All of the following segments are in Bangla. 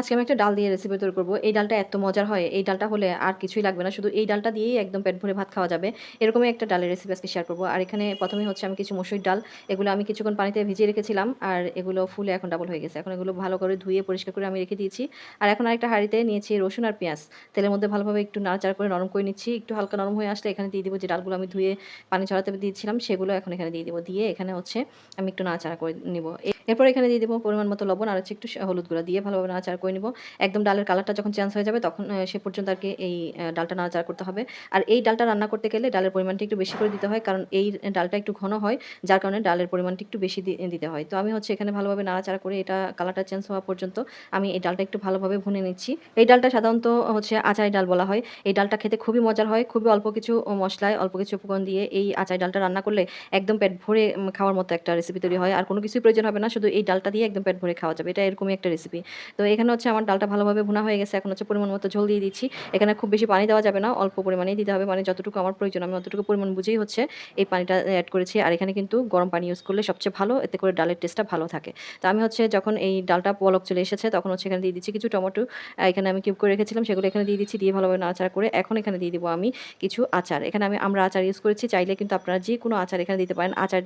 আজকে আমি একটা ডাল দিয়ে রেসিপি তৈরি করব। এই ডালটা এত মজার হয়, এই ডালটা হলে আর কিছুই লাগবে না। শুধু এই ডালটা দিয়েই একদম পেট ভরে ভাত খাওয়া যাবে। এরকমই একটা ডালের রেসিপি আজকে শেয়ার করব। আর এখানে প্রথমে হচ্ছে আমি কিছু মসুর ডাল, এগুলো আমি কিছুক্ষণ পানিতে ভিজিয়ে রেখেছিলাম আর এগুলো ফুলে এখন ডাবল হয়ে গেছে। এখন এগুলো ভালো করে ধুয়ে পরিষ্কার করে আমি রেখে দিয়েছি। আর এখন আরেকটা হাঁড়িতে নিয়েছি রসুন আর পেঁয়াজ। তেলের মধ্যে ভালোভাবে একটু নাড়াচাড়া করে নরম করে নিচ্ছি। একটু হালকা নরম হয়ে আসলে এখানে দিয়ে দিব যে ডালগুলো আমি ধুয়ে পানি ছড়াতে দিয়েছিলাম, সেগুলো এখন এখানে দিয়ে দিব। দিয়ে এখানে হচ্ছে আমি একটু নাড়াচাড়া করে নিব। এরপর এখানে দিয়ে দেবো পরিমাণ মতো লবণ আর হচ্ছে একটু হলুদ গুঁড়া। দিয়ে ভালোভাবে নাড়াচাড়া করে নিব। একদম ডালের কালারটা যখন চেঞ্জ হয়ে যাবে তখন সে পর্যন্ত আর কি এই ডালটা নাড়াচাড়া করতে হবে। আর এই ডালটা রান্না করতে গেলে ডালের পরিমাণটা একটু বেশি করে দিতে হয়, কারণ এই ডালটা একটু ঘন হয়, যার কারণে ডালের পরিমাণটা একটু বেশি দিতে হয়। তো আমি হচ্ছে এখানে ভালোভাবে নাড়াচাড়া করে এটা কালারটা চেঞ্জ হওয়া পর্যন্ত আমি এই ডালটা একটু ভালোভাবে ভুনে নিচ্ছি। এই ডালটা সাধারণত হচ্ছে আচারি ডাল বলা হয়। এই ডালটা খেতে খুবই মজার হয়, খুবই অল্প কিছু মশলায়, অল্প কিছু উপকরণ দিয়ে এই আচারি ডালটা রান্না করলে একদম পেট ভরে খাওয়ার মতো একটা রেসিপি তৈরি হয়। আর কোনো কিছুই প্রয়োজন হবে না, শুধু এই ডালটা দিয়ে একদম পেট ভরে খাওয়া যাবে। এটা এরকমই একটা রেসিপি তো এখানে হচ্ছে আমার ডালটা ভালোভাবে ভুনা হয়ে গেছে, এখন হচ্ছে পরিমাণ মতো ঝোল দিয়ে দিচ্ছি। এখানে খুব বেশি পানি দেওয়া যাবে না, অল্প পরিমাণেই দিতে হবে মানে যতটুকু আমার প্রয়োজন, আমি অতটুকু পরিমাণ বুঝেই হচ্ছে এই পানিটা অ্যাড করেছি। আর এখানে কিন্তু গরম পানি ইউজ করলে সবচেয়ে ভালো, এতে করে ডালের টেস্টটা ভালো থাকে। তো আমি হচ্ছে যখন এই ডালটা পলক চলে এসেছে, তখন হচ্ছে এখানে দিয়ে দিচ্ছি কিছু টমেটো এখানে আমি কিউব করে রেখেছিলাম, সেগুলো এখানে দিয়ে দিচ্ছি, দিয়ে ভালোভাবে নাড়াচাড়া করে এখন এখানে দিয়ে দিব আমি কিছু আচার। এখানে আমি আমরা আচার ইউজ করেছি, চাইলে কিন্তু আপনারা যে কোনো আচার এখানে দিতে পারেন। আচার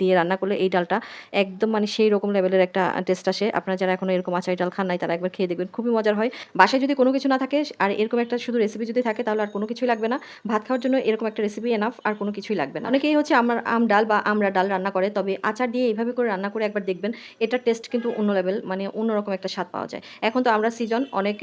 দিয়ে রান্না করলে এই ডালটা একদম মানে সেই রকম লেভেলের একটা টেস্ট আসে। আপনারা যারা এখনও এরকম আচারি ডাল খান নাই, তারা একবার খেয়ে দেখবেন। খুবই মজার হয়। বাসায় যদি কোনো কিছু না থাকে, আর এরকম একটা শুধু রেসিপি যদি থাকে, তাহলে আর কোনো কিছুই লাগবে না। ভাত খাওয়ার জন্য এরকম একটা রেসিপি এনাফ আর কোনো কিছুই লাগবে না। অনেকেই হচ্ছে আমার আম ডাল বা আমরা ডাল রান্না করে, তবে আচার দিয়ে এইভাবে করে রান্না করে একবার দেখবেন, এটার টেস্ট কিন্তু অন্য লেভেল মানে অন্যরকম একটা স্বাদ পাওয়া যায়। এখন তো আমরা সিজন অনেক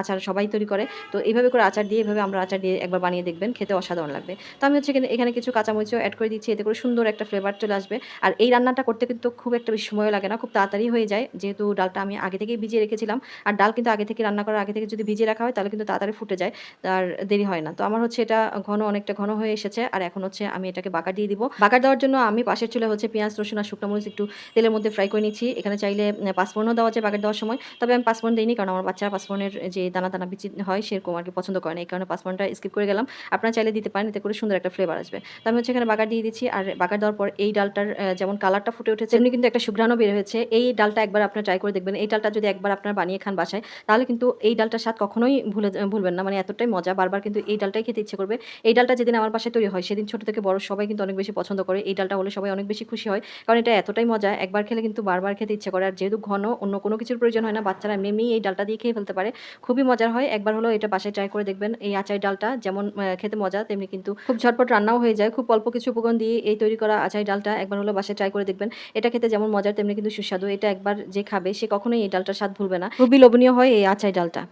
আচার সবাই তৈরি করে, তো এইভাবে করে আচার দিয়ে, এভাবে আমরা আচার দিয়ে একবার বানিয়ে দেখবেন, খেতে অসাধারণ লাগবে। তো আমি হচ্ছে এখানে কিছু কাঁচামরিচও অ্যাড করে দিচ্ছি, এতে করে সুন্দর একটা ফ্লেভার চলে আসবে। আর এই রান্নাটা করতে কিন্তু খুব একটা বেশি সময় লাগে না, খুব তাড়াতাড়ি হয়ে যায়। যেহেতু ডালটা আমি আগে থেকেই ভিজিয়ে রেখেছিলাম আর ডাল কিন্তু আগে থেকে রান্না করার আগে থেকে যদি ভিজিয়ে রাখা হয়, তাহলে কিন্তু তাড়াতাড়ি ফুটে যায়, আর দেরি হয় না। তো আমার হচ্ছে এটা ঘন, অনেকটা ঘন হয়ে এসেছে, আর এখন হচ্ছে আমি এটাকে বাকার দিয়ে দিব। বাকার দেওয়ার জন্য আমি পাশের চুলে হচ্ছে পেঁয়াজ, রসুন আর শুকনো মরিচ একটু তেলের মধ্যে ফ্রাই করে নিচ্ছি। এখানে চাইলে পাঁচফোড়নও দেওয়া যায় বাকার দেওয়ার সময়। তবে আমি পাঁচফোড়ন দিইনি, কারণ আমার বাচ্চারা পাঁচফোড়নের যে দানা দানা বিচি হয়, সেরকম আর কি পছন্দ করে না। এই কারণে পাঁচফোড়নটা স্কিপ করে গেলাম। আপনারা চাইলে দিতে পারেন, এতে করে সুন্দর একটা ফ্লেভার আসবে। তো আমি হচ্ছে এখানে বাগার দিয়ে দিচ্ছি, আর বাগার দেওয়ার পর এই ডালটার যেমন কালারটা ফুটে উঠেছে, তেমনি কিন্তু একটা সুঘ্রাণও বের হয়েছে। এই ডালটা একবার আপনারা ট্রাই করে দেখবেন। এই ডালটা যদি একবার আপনারা বানিয়ে খান বাসায়, তাহলে কিন্তু এই ডালটার স্বাদ কখনোই ভুলে ভুলবেন না। মানে এতটাই মজা। বারবার কিন্তু এই ডালটাই খেতে ইচ্ছে করবে। এই ডালটা যেদিন আমার বাসায় তৈরি হয়, সেদিন ছোট থেকে বড় সবাই কিন্তু অনেক বেশি পছন্দ করে। এই ডালটা হলে সবাই অনেক বেশি খুশি হয়। কারণ এটা এতটাই মজা, একবার খেলে কিন্তু বারবার খেতে ইচ্ছে করে। আর যেহেতু ঘন, অন্য কোনো কিছুর প্রয়োজন হয় না, বাচ্চারা এমনি এই ডালটা দিয়ে খেয়ে ফেলতে পারে। খুবই মজার হয়। একবার হলো এটা বাসায় ট্রাই করে দেখবেন। এই আচার ডালটা যেমন খেতে মজা, তেমনি কিন্তু খুব ঝটপট রান্নাও হয়ে যায়। খুব অল্প কিছু উপকরণ দিয়ে এই তৈরি করা আচার ডালটা একবার হলো বাসায় ট্রাই করে দেখবেন। এটা খেতে যেমন মজার, তেমনি কিন্তু সুস্বাদু। এটা একবার যে খাবে, সে কখনোই এই ডালটার স্বাদ ভুলবে না। খুবই লোভনীয় হয় এই আচাই ডালটা।